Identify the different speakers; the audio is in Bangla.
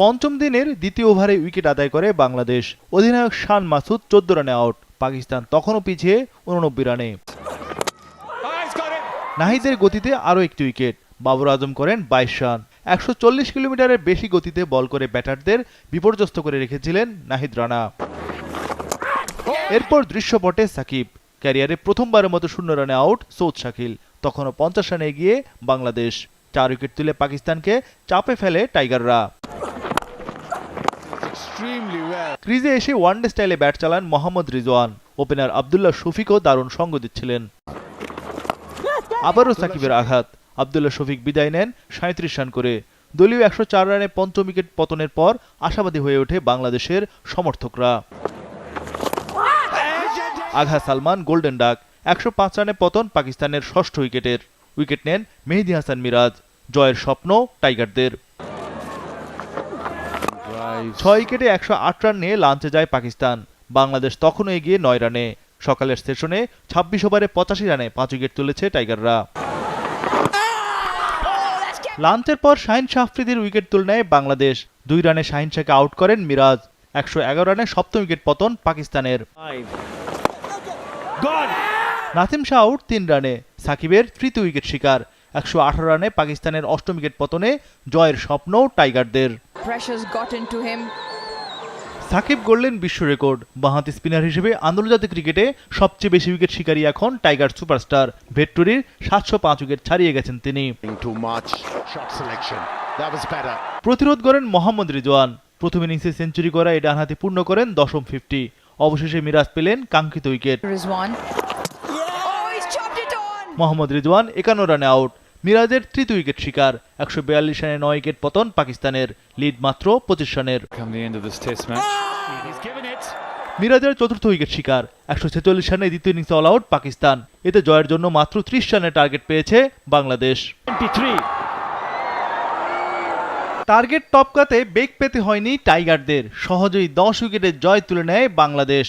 Speaker 1: পঞ্চম দিনের দ্বিতীয় ওভারে উইকেট আদায় করে বাংলাদেশ। অধিনায়ক শান মাসুদ চোদ্দ রানে আউট। পাকিস্তান তখনও পিছিয়ে উননব্বই রানে। নাহিদের গতিতে আরও একটি উইকেট। বাবর আজম করেন বাইশ রান। একশো চল্লিশ কিলোমিটারের বেশি গতিতে বল করে ব্যাটারদের বিপর্যস্ত করে রেখেছিলেন নাহিদ রানা। এরপর দৃশ্যপটে সাকিব। ক্যারিয়ারে প্রথমবারের মতো শূন্য রানে আউট সৌদ শাকিল। তখনও পঞ্চাশ রানে এগিয়ে বাংলাদেশ। চার উইকেট তুলে পাকিস্তানকে চাপে ফেলে টাইগাররা. ক্রিজে এসে ওয়ানডে স্টাইলে ব্যাট চালান মোহাম্মদ রিজওয়ান। ওপেনার আবদুল্লাহ শফিকও দারুণ সঙ্গ দিচ্ছিলেন। আবারও সাকিবের আঘাত। আবদুল্লাহ শফিক বিদায় নেন সাঁত্রিশ রান করে। দলীয় একশো চার রানে পঞ্চম উইকেট পতনের পর আশাবাদী হয়ে ওঠে বাংলাদেশের সমর্থকরা। আঘা সালমান, গোল্ডেন ডাক। একশো পাঁচ রানে পতন পাকিস্তানের ষষ্ঠ উইকেটের। উইকেট নেন মেহেদি হাসান মিরাজ। জয়ের স্বপ্ন টাইগারদের. ছয় উইকেটে একশো আট রান নিয়ে লাঞ্চে যায় পাকিস্তান। বাংলাদেশ তখনও এগিয়ে নয় রানে। সকালের সেশনে ছাব্বিশ ওভারে পঁচাশি রানে পাঁচ উইকেট তুলেছে টাইগাররা। লাঞ্চের পর শাহিন শাহ আফ্রিদির উইকেট তুলে নেয় বাংলাদেশ দুই রানে শাহিন শাহকে আউট করেন মিরাজ। একশো এগারো রানে সপ্তম উইকেট পতন পাকিস্তানের। নাসিম শাহ আউট তিন রানে। সাকিবের তৃতীয় উইকেট শিকার। একশো আঠারো রানে পাকিস্তানের অষ্টম উইকেট পতনে জয়ের স্বপ্ন টাইগারদের।
Speaker 2: Pressure's got into him.
Speaker 1: Shakib গড়লেন বিশ্ব রেকর্ড বাঁহাতি স্পিনার হিসেবে আন্তর্জাতিক ক্রিকেটে সবচেয়ে বেশি উইকেট শিকারী এখন টাইগার সুপারস্টার ভেট্টুরির সাতশো পাঁচ উইকেট ছাড়িয়ে গেছেন তিনি
Speaker 3: Too much. Shot selection. That was better.
Speaker 1: প্রতিরোধ করেন মোহাম্মদ রিজওয়ান প্রথম ইনিংসে সেঞ্চুরি করা এই ডানহাতি পূর্ণ করেন দশম ফিফটি অবশেষে মিরাজ পেলেন কাঙ্ক্ষিত উইকেট.
Speaker 2: Oh.
Speaker 1: মোহাম্মদ রিজওয়ান একান্ন রানে আউট মিরাজের তৃতীয় উইকেট শিকার। একশো বিয়াল্লিশ রানে নয় উইকেট পতন পাকিস্তানের লিড মাত্র পঁচিশ রানের. মিরাজের চতুর্থ উইকেট শিকার। একশো ছেচল্লিশ রানে দ্বিতীয় ইনিংসে অল আউট পাকিস্তান। এতে জয়ের জন্য মাত্র ত্রিশ রানের টার্গেট পেয়েছে বাংলাদেশ। টার্গেট টপকাতে বেগ পেতে হয়নি টাইগারদের। সহজেই দশ উইকেটের জয় তুলে নেয় বাংলাদেশ।